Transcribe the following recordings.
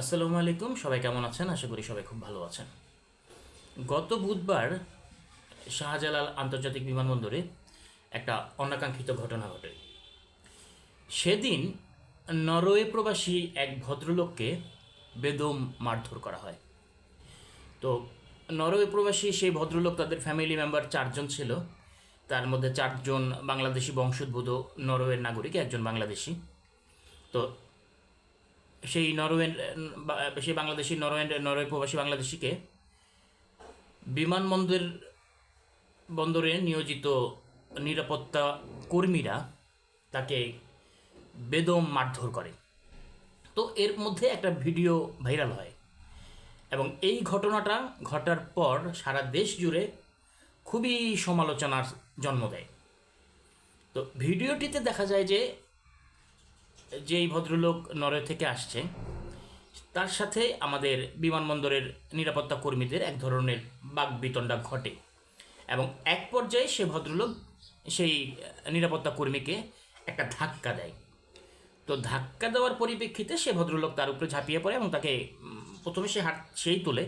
আসসালামু আলাইকুম, সবাই কেমন আছেন? আশা করি সবাই খুব ভালো আছেন। গত বুধবার শাহজালাল আন্তর্জাতিক বিমানবন্দরে একটা অনাকাঙ্ক্ষিত ঘটনা ঘটে। সেদিন নরওয়ে প্রবাসী এক ভদ্রলোককে বেদম মারধর করা হয়। তো নরওয়ে প্রবাসী সেই ভদ্রলোক, তাদের ফ্যামিলি মেম্বার চারজন ছিল। তার মধ্যে চারজন বাংলাদেশি বংশোদ্ভূত নরওয়ের নাগরিক, একজন বাংলাদেশি। তো সেই নরওয়ের সেই বাংলাদেশি নরওয়ের নরওয়ে প্রবাসী বাংলাদেশিকে বিমানবন্দর বন্দরে নিয়োজিত নিরাপত্তা কর্মীরা তাকে বেদম মারধর করে। তো এর মধ্যে একটা ভিডিও ভাইরাল হয় এবং এই ঘটনাটা ঘটার পর সারা দেশ জুড়ে খুবই সমালোচনার জন্ম দেয়। তো ভিডিওটিতে দেখা যায় যে যেই ভদ্রলোক নরওয়ে থেকে আসছে, তার সাথে আমাদের বিমানবন্দরের নিরাপত্তা কর্মীদের এক ধরনের বাগবিতণ্ডা ঘটে এবং এক পর্যায়ে সে ভদ্রলোক সেই নিরাপত্তা কর্মীকে একটা ধাক্কা দেয়। তো ধাক্কা দেওয়ার পরিপ্রেক্ষিতে সে ভদ্রলোক তার উপরে ঝাঁপিয়ে পড়ে এবং তাকে প্রথমে সে হাত সেই তোলে।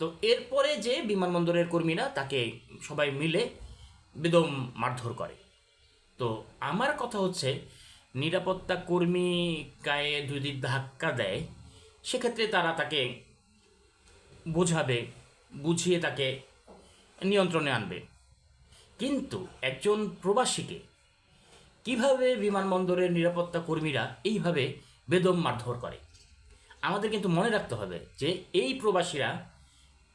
তো এরপরে যে বিমানবন্দরের কর্মীরা তাকে সবাই মিলে বেদম মারধর করে। তো আমার কথা হচ্ছে নিরাপত্তা কর্মী গায়ে যদি ধাক্কা দেয়, সেক্ষেত্রে তারা তাকে বোঝাবে, বুঝিয়ে তাকে নিয়ন্ত্রণে আনবে। কিন্তু একজন প্রবাসীকে কীভাবে বিমানবন্দরের নিরাপত্তা কর্মীরা এইভাবে বেদম মারধর করে? আমাদের কিন্তু মনে রাখতে হবে যে এই প্রবাসীরা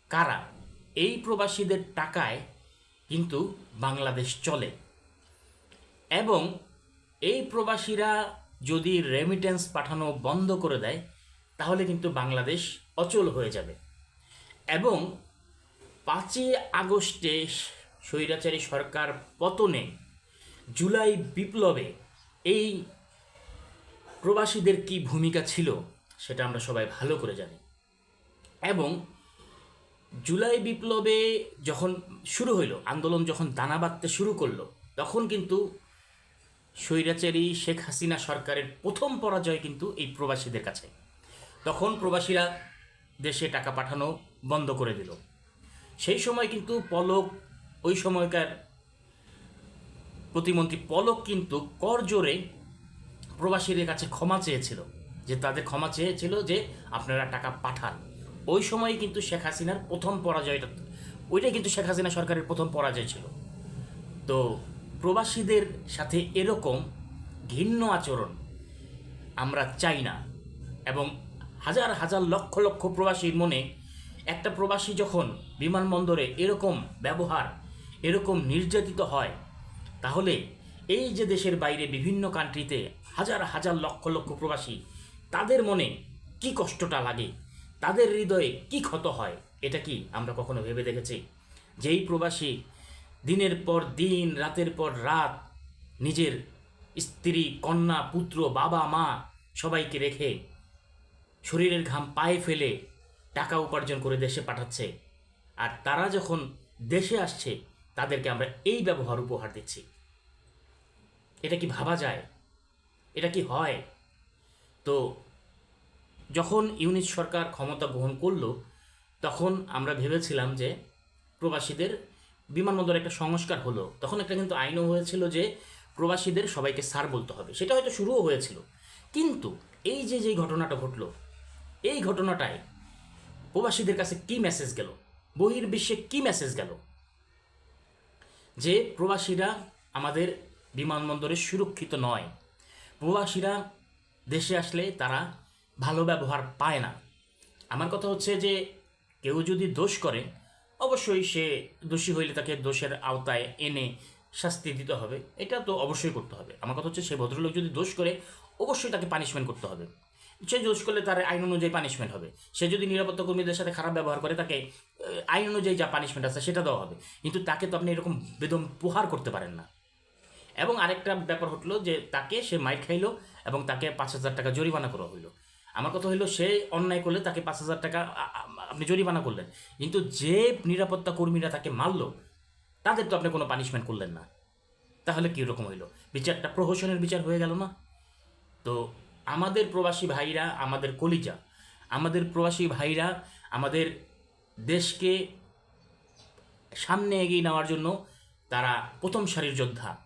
কারা? এই প্রবাসীদের টাকায় কিন্তু বাংলাদেশ চলে। এবং এই প্রবাসীরা যদি রেমিটেন্স পাঠানো বন্ধ করে দেয়, তাহলে কিন্তু বাংলাদেশ অচল হয়ে যাবে। এবং পাঁচই আগস্টে স্বৈরাচারী সরকার পতনে জুলাই বিপ্লবে এই প্রবাসীদের কি ভূমিকা ছিল, সেটা আমরা সবাই ভালো করে জানি। এবং জুলাই বিপ্লবে যখন শুরু হইল, আন্দোলন যখন দানা বাঁধতে শুরু করল, তখন কিন্তু স্বৈরাচারী শেখ হাসিনা সরকারের প্রথম পরাজয় কিন্তু এই প্রবাসীদের কাছে। তখন প্রবাসীরা দেশে টাকা পাঠানো বন্ধ করে দিল। সেই সময় কিন্তু পলক, ওই সময়কার প্রতিমন্ত্রী পলক কিন্তু কর জোরে প্রবাসীদের কাছে ক্ষমা চেয়েছিল, যে তাদের ক্ষমা চেয়েছিল যে আপনারা টাকা পাঠান। ওই সময় কিন্তু শেখ হাসিনার প্রথম পরাজয়টা, ওইটাই কিন্তু শেখ হাসিনা সরকারের প্রথম পরাজয় ছিল। তো প্রবাসীদের সাথে এরকম ঘিন্ন আচরণ আমরা চাই না। এবং হাজার হাজার লক্ষ লক্ষ প্রবাসীর মনে একটা প্রবাসী যখন বিমানবন্দরে এরকম ব্যবহার, এরকম নির্যাতিত হয়, তাহলে এই যে দেশের বাইরে বিভিন্ন কান্ট্রিতে হাজার হাজার লক্ষ লক্ষ প্রবাসী, তাদের মনে কি কষ্টটা লাগে? তাদের হৃদয়ে কি ক্ষত হয়? এটা কি আমরা কখনো ভেবে দেখেছি? যেই প্রবাসী দিনের পর দিন, রাতের পর রাত, নিজের স্ত্রী, কন্যা, পুত্র, বাবা, মা সবাইকে রেখে শরীরের ঘাম পায়ে ফেলে টাকা উপার্জন করে দেশে পাঠাচ্ছে। আর তারা যখন দেশে আসছে, তাদেরকে আমরা এই ব্যবহার উপহার দিচ্ছি। এটা কি ভাবা যায়? এটা কি হয়? তো যখন ইউনিট সরকার ক্ষমতা গ্রহণ করল, তখন আমরা ভেবেছিলাম যে প্রবাসীদের বিমানবন্দরে একটা সংস্কার হলো, তখন একটা কিন্তু আইনও হয়েছিল যে প্রবাসীদের সবাইকে স্যার বলতে হবে। সেটা হয়তো শুরুও হয়েছিল। কিন্তু এই যে যেই ঘটনাটা ঘটলো, এই ঘটনাটায় প্রবাসীদের কাছে কি মেসেজ গেল? বহির্বিশ্বে কি মেসেজ গেল? যে প্রবাসীরা আমাদের বিমানবন্দরে সুরক্ষিত নয়। প্রবাসীরা দেশে আসলে তারা ভালো ব্যবহার পায় না। আমার কথা হচ্ছে যে, কেউ যদি দোষ করে অবশ্যই সে দোষী হইলে তাকে দোষের আওতায় এনে শাস্তি দিতে হবে। এটা তো অবশ্যই করতে হবে। আমার কথা হচ্ছে সে ভদ্রলোক যদি দোষ করে, অবশ্যই তাকে পানিশমেন্ট করতে হবে। সে দোষ করলে তার আইন অনুযায়ী পানিশমেন্ট হবে। সে যদি নিরাপত্তা কর্মীদের সাথে খারাপ ব্যবহার করে, তাকে আইন অনুযায়ী যা পানিশমেন্ট আছে সেটা দেওয়া হবে। কিন্তু তাকে তো আপনি এরকম বেদম প্রহার করতে পারেন না। এবং আরেকটা ব্যাপার হলো যে, তাকে সে মাইর খাইলো এবং তাকে পাঁচ হাজার টাকা জরিমানা করা হইল। আমার কথা হইল সে অন্যায় করলে তাকে পাঁচ হাজার টাকা আপনি জরিমানা করলেন। কিন্তু যে নিরাপত্তা কর্মীরা তাকে মারল, তাদের তো আপনি কোনো পানিশমেন্ট করলেন না। তাহলে কী রকম হইল? বিচারটা প্রহসনের বিচার হয়ে গেল না? তো আমাদের প্রবাসী ভাইরা, আমাদের কলিজা, আমাদের প্রবাসী ভাইরা আমাদের দেশকে সামনে এগিয়ে নেওয়ার জন্য তারা প্রথম সারির যোদ্ধা।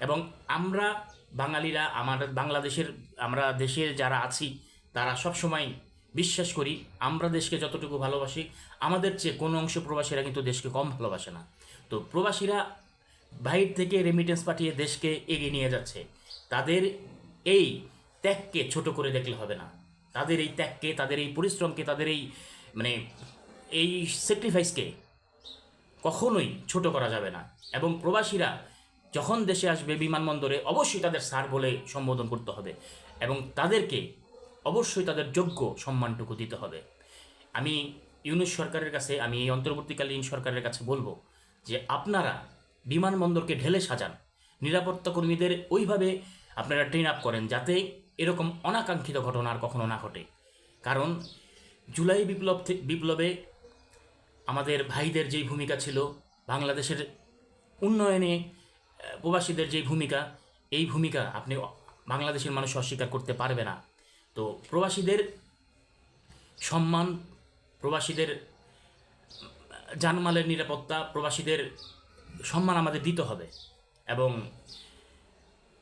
এবং আমরা বাঙালিরা আমাদের বাংলাদেশের, আমরা দেশে যারা আছি, তারা সবসময় বিশ্বাস করি, আমরা দেশকে যতটুকু ভালোবাসি, আমাদের চেয়ে কোনো অংশ প্রবাসীরা কিন্তু দেশকে কম ভালোবাসে না। তো প্রবাসীরা বাইরে থেকে রেমিটেন্স পাঠিয়ে দেশকে এগিয়ে নিয়ে যাচ্ছে। তাদের এই ত্যাগকে ছোট করে দেখলে হবে না। তাদের এই ত্যাগকে, তাদের এই পরিশ্রমকে, তাদের এই মানে এই স্যাক্রিফাইসকে কখনোই ছোট করা যাবে না। এবং প্রবাসীরা যখন দেশে আসবে বিমানবন্দরে, অবশ্যই তাদের স্যার বলে সম্বোধন করতে হবে। এবং তাদেরকে অবশ্যই তাদের যোগ্য সম্মানটুকু দিতে হবে। আমি ইউনুস সরকারের কাছে, আমি এই অন্তর্বর্তীকালীন সরকারের কাছে বলব যে আপনারা বিমানবন্দরকে ঢেলে সাজান। নিরাপত্তা কর্মীদের ওইভাবে আপনারা ট্রেন আপ করেন যাতে এরকম অনাকাঙ্ক্ষিত ঘটনা আর কখনো না ঘটে। কারণ জুলাই বিপ্লব বিপ্লবে আমাদের ভাইদের যেই ভূমিকা ছিল, বাংলাদেশের উন্নয়নে প্রবাসীদের যেই ভূমিকা, এই ভূমিকা আপনি বাংলাদেশের মানুষ অস্বীকার করতে পারবে না। তো প্রবাসীদের সম্মান, প্রবাসীদের জানমালের নিরাপত্তা, প্রবাসীদের সম্মান আমাদের দিতে হবে। এবং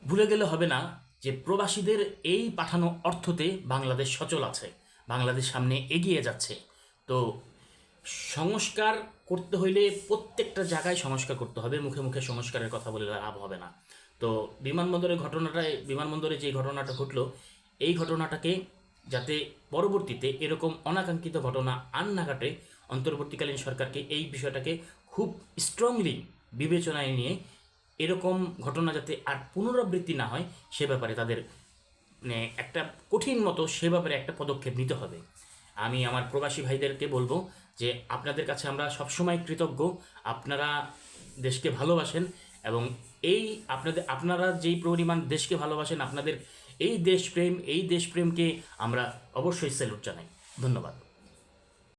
ভুলে গেলে হবে না যে প্রবাসীদের এই পাঠানো অর্থতে বাংলাদেশ সচল আছে, বাংলাদেশ সামনে এগিয়ে যাচ্ছে। তো সংস্কার করতে হইলে প্রত্যেকটা জায়গায় সংস্কার করতে হবে, মুখে মুখে সংস্কারের কথা বলে লাভ হবে না। তো বিমানবন্দরের ঘটনাটায়, বিমানবন্দরে যে ঘটনাটা ঘটলো এই ঘটনাটাকে যাতে পরবর্তীতে এরকম অনাকাঙ্ক্ষিত ঘটনা আর না ঘটে, অন্তর্বর্তীকালীন সরকারকে এই বিষয়টাকে খুব স্ট্রংলি বিবেচনায় নিয়ে এরকম ঘটনা যাতে আর পুনরাবৃত্তি না হয়, সে ব্যাপারে তাদের মানে একটা কঠিন মতো সে ব্যাপারে একটা পদক্ষেপ নিতে হবে। আমি আমার প্রবাসী ভাইদেরকে বলব যে আপনাদের কাছে আমরা সবসময় কৃতজ্ঞ, আপনারা দেশকে ভালোবাসেন এবং এই আপনাদের, আপনারা যেই পরিমাণ দেশকে ভালোবাসেন, আপনাদের এই দেশপ্রেম এই দেশপ্রেমকে আমরা অবশ্যই স্যালুট জানাই। ধন্যবাদ।